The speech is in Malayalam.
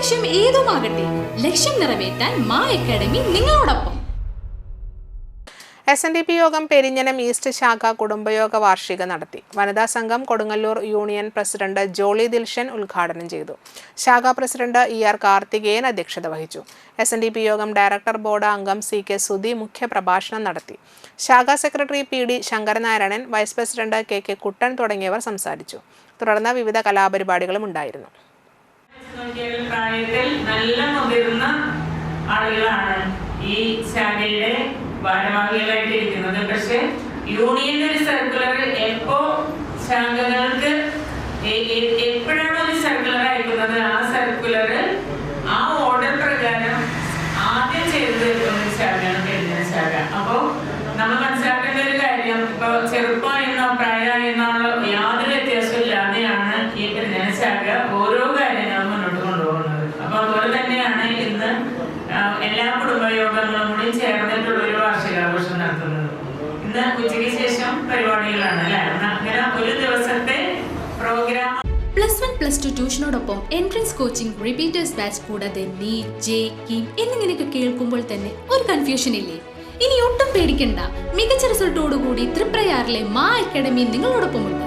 ലക്ഷ്യം ഏതുമാകട്ടെ ലക്ഷ്യം നിറവേറ്റാൻ മാ അക്കാഡമി നിങ്ങളോടൊപ്പം. എസ് എൻ ഡി പി യോഗം പെരിഞ്ഞനം ഈസ്റ്റ് ശാഖ കുടുംബയോഗ വാർഷിക നടത്തി. വനിതാ സംഘം കൊടുങ്ങല്ലൂർ യൂണിയൻ പ്രസിഡന്റ് ജോളി ദിൽഷൻ ഉദ്ഘാടനം ചെയ്തു. ശാഖ പ്രസിഡന്റ് ഇ ആർ കാർത്തികേയൻ അധ്യക്ഷത വഹിച്ചു. S N D P Yogam director board അംഗം സി കെ സുധി മുഖ്യപ്രഭാഷണം നടത്തി. ശാഖാ secretary P D Sankaranarayanan vice president K K Kuttan തുടങ്ങിയവർ സംസാരിച്ചു. തുടർന്ന് വിവിധ കലാപരിപാടികളും ഉണ്ടായിരുന്നു. നോക്കിയാൽ പ്രായത്തിൽ നല്ല മുതിർന്ന ആളുകളാണ് ഈ ശാഖയുടെ ഭാരവാഹികളായിട്ട് ഇരിക്കുന്നത്. പക്ഷെ യൂണിയന്റെ ഒരു സർക്കുലർ എപ്പോ ശാഖകൾക്ക് എപ്പോഴാണ് ഒരു സർക്കുലർ അയക്കുന്നത് ആ സർക്കുലർ ആ ഓർഡർ പ്രകാരം ആദ്യം ചെയ്തു തീർക്കുന്ന ഒരു ശാഖയാണ് പെരുന്ന ശാഖ. അപ്പോ നമ്മൾ മനസ്സിലാക്കേണ്ട ഒരു കാര്യം ഇപ്പൊ ചെറുപ്പമായിരുന്നോ പ്രായമായിരുന്നോ എല്ലാ കുടുംബയോഗങ്ങളും കൂടി ചേർന്നിട്ടുള്ള ഒരു വാർഷികാഘോഷം നടത്തുന്നത്. ഇന്ന് ഉച്ചയ്ക്ക് ശേഷം പരിപാടികളാണ് അല്ലെ? അങ്ങനെ ഒരു ദിവസത്തെ program plus one plus two ട്യൂഷനോടൊപ്പം entrance coaching repeaters batch കൂടാതെ നീറ്റ് ജെ കീം എന്നിങ്ങനെയൊക്കെ കേൾക്കുമ്പോൾ തന്നെ ഒരു കൺഫ്യൂഷൻ ഇല്ലേ? ഇനി ഒട്ടും പേടിക്കണ്ട. മികച്ച റിസൾട്ടോടുകൂടി തൃപ്രയാറിലെ മാ അക്കാഡമി നിങ്ങളോടൊപ്പമുണ്ട്.